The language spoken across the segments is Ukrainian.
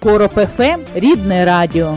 Короб рідне радіо.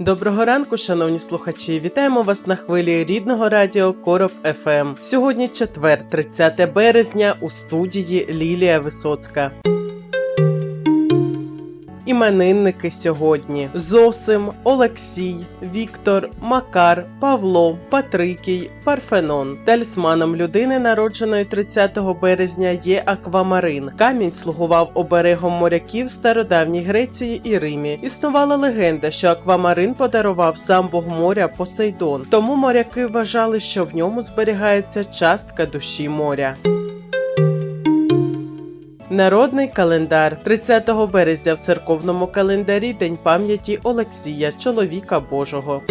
Доброго ранку, шановні слухачі! Вітаємо вас на хвилі рідного радіо Короб ФМ. Сьогодні четвер, 30 березня, у студії Лілія Висоцька. Іменинники сьогодні: Зосим, Олексій, Віктор, Макар, Павло, Патрикій, Парфенон. Талісманом людини, народженої 30 березня, є аквамарин. Камінь слугував оберегом моряків стародавній Греції і Римі. Існувала легенда, що аквамарин подарував сам бог моря Посейдон. Тому моряки вважали, що в ньому зберігається частка душі моря. Народний календар 30 березня в церковному календарі День пам'яті Олексія, чоловіка Божого.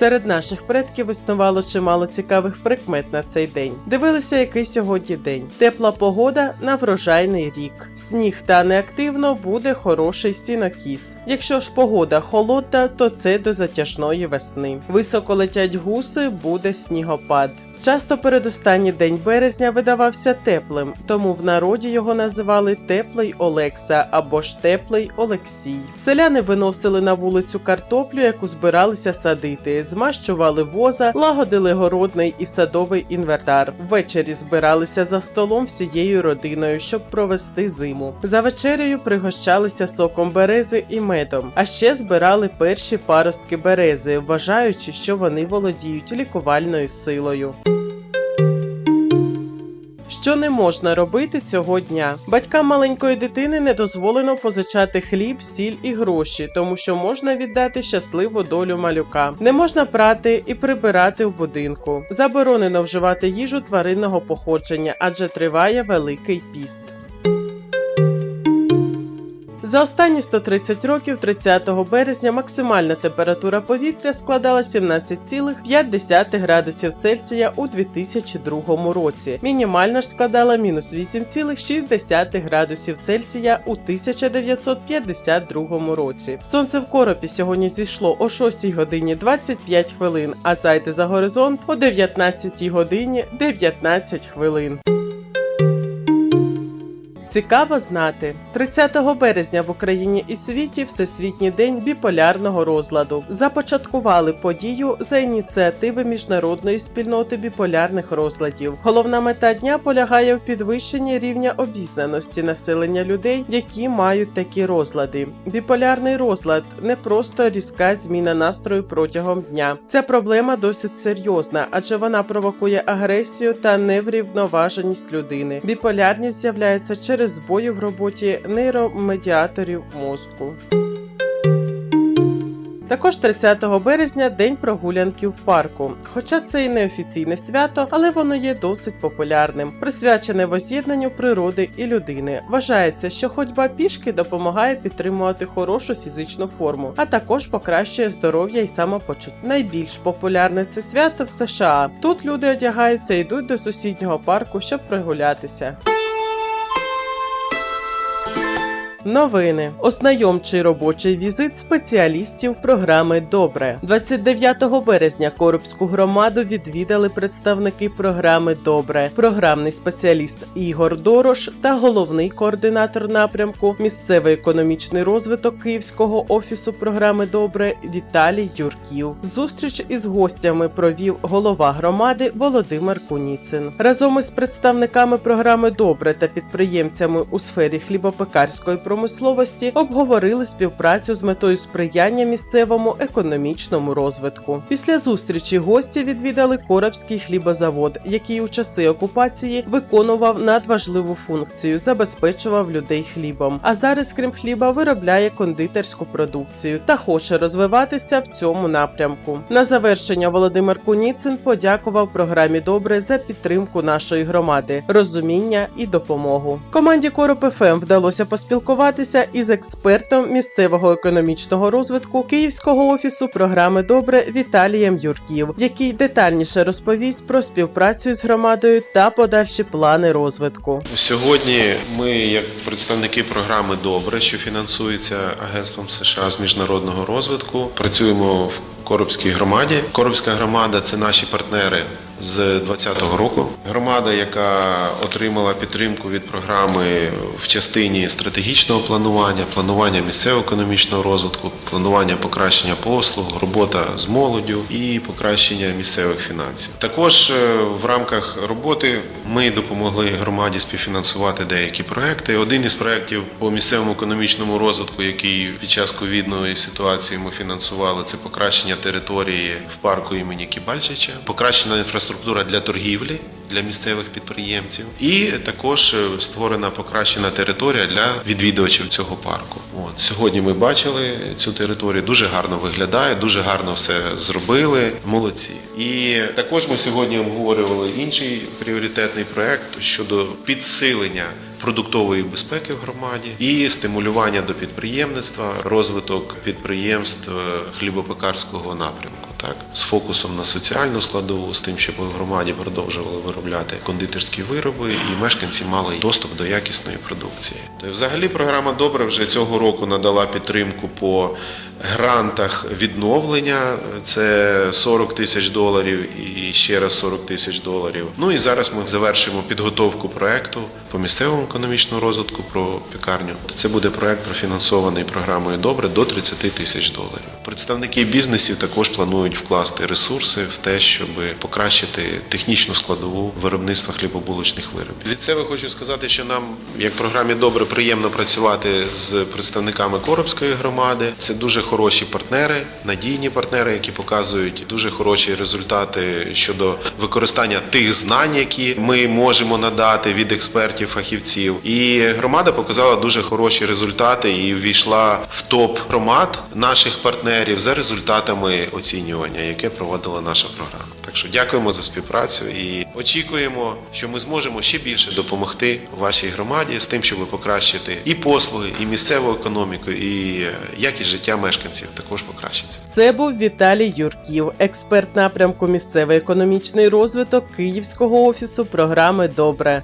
Серед наших предків існувало чимало цікавих прикмет на цей день. Дивилися, який сьогодні день. Тепла погода на врожайний рік. Сніг тане активно, буде хороший сінокіс. Якщо ж погода холодна, то це до затяжної весни. Високо летять гуси, буде снігопад. Часто передостанній день березня видавався теплим, тому в народі його називали Теплий Олекса або ж Теплий Олексій. Селяни виносили на вулицю картоплю, яку збиралися садити, змащували воза, лагодили городний і садовий інвертар. Ввечері збиралися за столом всією родиною, щоб провести зиму. За вечерею пригощалися соком берези і медом, а ще збирали перші паростки берези, вважаючи, що вони володіють лікувальною силою. Що не можна робити цього дня? Батькам маленької дитини не дозволено позичати хліб, сіль і гроші, тому що можна віддати щасливу долю малюка. Не можна прати і прибирати в будинку. Заборонено вживати їжу тваринного походження, адже триває великий піст. За останні 130 років, 30 березня, максимальна температура повітря складала 17,5 градусів Цельсія у 2002 році. Мінімальна ж складала мінус 8,6 градусів Цельсія у 1952 році. Сонце в коропі сьогодні зійшло о 6 годині 25 хвилин, а зайде за горизонт о 19 годині 19 хвилин. Цікаво знати, 30 березня в Україні і світі Всесвітній день біполярного розладу. Започаткували подію за ініціативи міжнародної спільноти біполярних розладів. Головна мета дня полягає в підвищенні рівня обізнаності населення людей, які мають такі розлади. Біполярний розлад не просто різка зміна настрою протягом дня. Ця проблема досить серйозна, адже вона провокує агресію та неврівноваженість людини. Біполярність з'являється через збої в роботі нейромедіаторів мозку. Також 30 березня день прогулянки в парку. Хоча це і не офіційне свято, але воно є досить популярним, присвячене воз'єднанню природи і людини. Вважається, що ходьба пішки допомагає підтримувати хорошу фізичну форму, а також покращує здоров'я і самопочуття. Найбільш популярне це свято в США. Тут люди одягаються і йдуть до сусіднього парку, щоб прогулятися. Новини ознайомчий робочий візит спеціалістів програми Добре 29 березня Коробську громаду відвідали представники програми Добре, програмний спеціаліст Ігор Дорош та головний координатор напрямку місцевий економічний розвиток Київського офісу програми Добре Віталій Юрків. Зустріч із гостями провів голова громади Володимир Куніцин. Разом із представниками програми Добре та підприємцями у сфері хлібопекарської промисловості обговорили співпрацю з метою сприяння місцевому економічному розвитку. Після зустрічі гості відвідали Коробський хлібозавод, який у часи окупації виконував надважливу функцію, забезпечував людей хлібом. А зараз, крім хліба, виробляє кондитерську продукцію та хоче розвиватися в цьому напрямку. На завершення Володимир Куніцин подякував програмі Добре за підтримку нашої громади, розуміння і допомогу. Команді Короб ФМ вдалося поспілкуватися поспілкуватися із експертом місцевого економічного розвитку Київського офісу програми Добре Віталієм Юрків, який детальніше розповість про співпрацю з громадою та подальші плани розвитку. Сьогодні ми, як представники програми Добре, що фінансується Агентством США з міжнародного розвитку, працюємо в Коробській громаді. Коробська громада це наші партнери з 2020 року. Громада, яка отримала підтримку від програми в частині стратегічного планування, планування місцевого економічного розвитку, планування покращення послуг, робота з молоддю і покращення місцевих фінансів. Також е, в рамках роботи ми допомогли громаді співфінансувати деякі проекти. Один із проєктів по місцевому економічному розвитку, який під час ковідної ситуації ми фінансували, це покращення території в парку імені Кібальчича, покращена інфраструктура для торгівлі. Для місцевих підприємців і також е, створена покращена територія для відвідувачів цього парку. От сьогодні ми бачили цю територію. Дуже гарно виглядає, дуже гарно все зробили. Молодці. І також ми сьогодні обговорювали інший пріоритетний проект щодо підсилення продуктової безпеки в громаді і стимулювання до підприємництва, розвиток підприємств е, хлібопекарського напрямку, так з фокусом на соціальну складову, з тим, щоб в громаді продовжували виробляти кондитерські вироби, і мешканці мали доступ до якісної продукції. Взагалі програма добре вже цього року надала підтримку по грантах відновлення. Це 40 тисяч доларів і ще раз 40 тисяч доларів. Ну і зараз ми завершимо підготовку проекту по місцевому економічному розвитку про пекарню. Це буде проект профінансований програмою Добре до 30 тисяч доларів. Представники бізнесів також планують вкласти ресурси в те, щоб покращити технічну складову виробництва хлібобулочних виробів. Від себе хочу сказати, що нам, як програмі добре, приємно працювати з представниками Коробської громади. Це дуже хороші партнери, надійні партнери, які показують дуже хороші результати щодо використання тих знань, які ми можемо надати від експертів, фахівців. І громада показала дуже хороші результати і ввійшла в топ громад наших партнерів за результатами оцінювання, яке проводила наша програма. Так що дякуємо за співпрацю і очікуємо, що ми зможемо ще більше допомогти вашій громаді з тим, щоб покращити і послуги, і місцеву економіку, і е, якість життя мешканців також покращиться. Це був Віталій Юрків, експерт напрямку місцевий економічний розвиток Київського офісу програми Добре.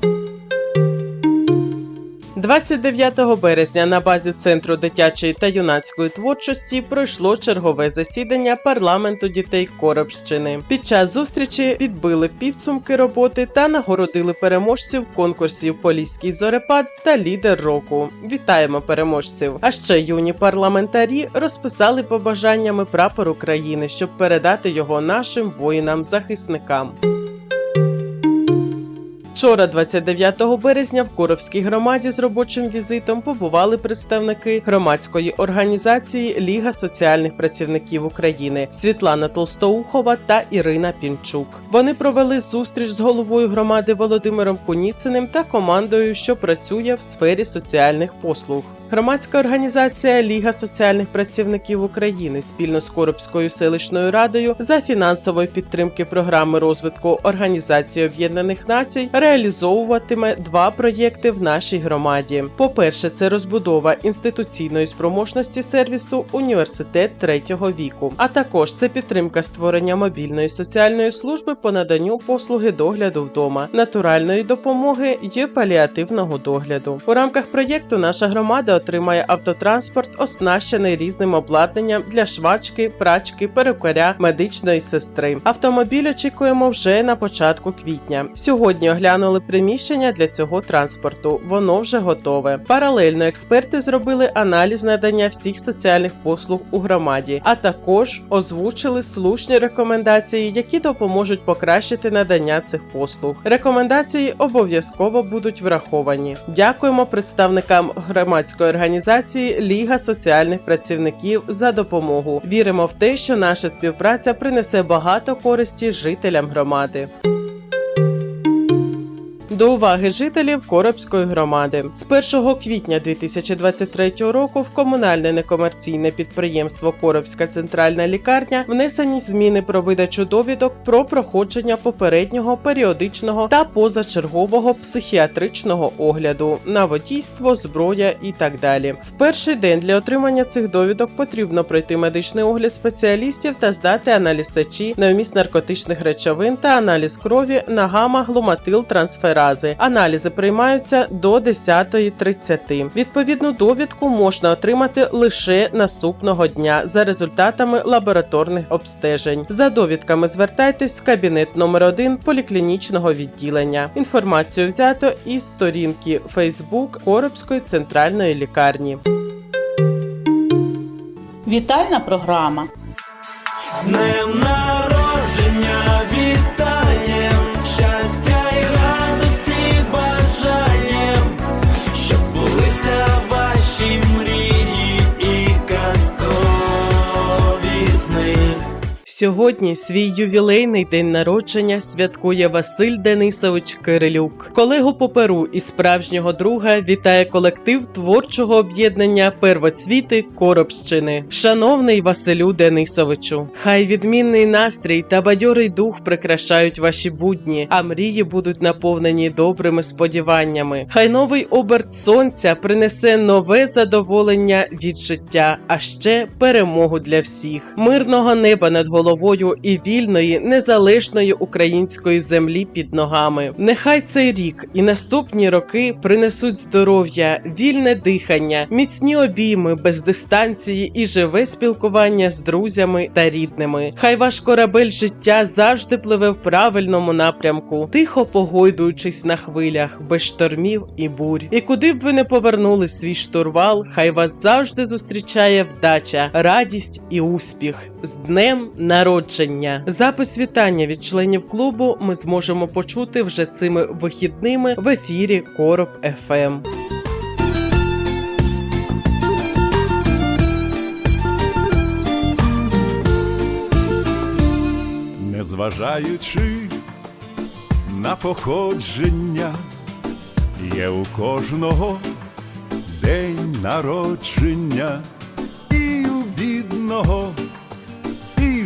29 березня на базі Центру дитячої та юнацької творчості пройшло чергове засідання парламенту дітей Коробщини. Під час зустрічі підбили підсумки роботи та нагородили переможців конкурсів Поліський зорепад та лідер року. Вітаємо переможців! А ще юні парламентарі розписали побажаннями прапор України, щоб передати його нашим воїнам-захисникам. Вчора, 29 березня, в Коровській громаді з робочим візитом побували представники громадської організації Ліга соціальних працівників України Світлана Толстоухова та Ірина Пінчук. Вони провели зустріч з головою громади Володимиром Куніциним та командою, що працює в сфері соціальних послуг. Громадська організація Ліга соціальних працівників України спільно з Коробською селищною радою за фінансової підтримки програми розвитку Організації Об'єднаних Націй реалізовуватиме два проєкти в нашій громаді. По-перше, це розбудова інституційної спроможності сервісу університет третього віку, а також це підтримка створення мобільної соціальної служби по наданню послуги догляду вдома, натуральної допомоги і паліативного догляду. У рамках проєкту наша громада отримає автотранспорт, оснащений різним обладнанням для швачки, прачки, перукаря, медичної сестри. Автомобіль очікуємо вже на початку квітня. Сьогодні оглянули приміщення для цього транспорту. Воно вже готове. Паралельно експерти зробили аналіз надання всіх соціальних послуг у громаді, а також озвучили слушні рекомендації, які допоможуть покращити надання цих послуг. Рекомендації обов'язково будуть враховані. Дякуємо представникам громадської організації Ліга соціальних працівників за допомогу. Віримо в те, що наша співпраця принесе багато користі жителям громади. До уваги жителів Коробської громади з 1 квітня 2023 року в комунальне некомерційне підприємство Коробська центральна лікарня внесені зміни про видачу довідок про проходження попереднього періодичного та позачергового психіатричного огляду на водійство, зброя і так далі. В перший день для отримання цих довідок потрібно пройти медичний огляд спеціалістів та здати аналіз сечі на вміст наркотичних речовин та аналіз крові на гамма-гломатил трансферази. Аналізи приймаються до 10.30. Відповідну довідку можна отримати лише наступного дня за результатами лабораторних обстежень. За довідками звертайтесь в кабінет номер 1 поліклінічного відділення. Інформацію взято із сторінки Facebook Коробської центральної лікарні. Вітальна програма. З днем народження Сьогодні свій ювілейний день народження святкує Василь Денисович Кирилюк. Колегу по перу і справжнього друга вітає колектив творчого об'єднання Первоцвіти Коробщини. Шановний Василю Денисовичу, хай відмінний настрій та бадьорий дух прикрашають ваші будні, а мрії будуть наповнені добрими сподіваннями. Хай новий оберт сонця принесе нове задоволення від життя, а ще перемогу для всіх, мирного неба над головою і вільної незалежної української землі під ногами. Нехай цей рік і наступні роки принесуть здоров'я, вільне дихання, міцні обійми без дистанції і живе спілкування з друзями та рідними. Хай ваш корабель життя завжди пливе в правильному напрямку, тихо погойдуючись на хвилях, без штормів і бурь. І куди б ви не повернули свій штурвал, хай вас завжди зустрічає вдача, радість і успіх. З днем народження. Запис вітання від членів клубу ми зможемо почути вже цими вихідними в ефірі Короб Ем. ФМ. Незважаючи на походження, є у кожного день народження, і у бідного,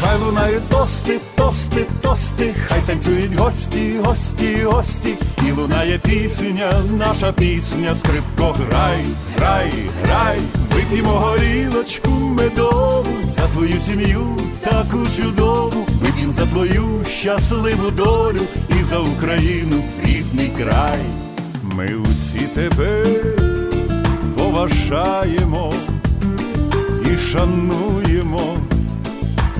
хай лунають тости, тости, тости, хай танцюють гості, гості, гості, і лунає пісня, наша пісня, скрипко грай, грай, грай, вип'ємо горілочку медову за твою сім'ю таку чудову, вип'ємо за твою щасливу долю і за Україну рідний край. Ми усі тебе поважаємо і шануємо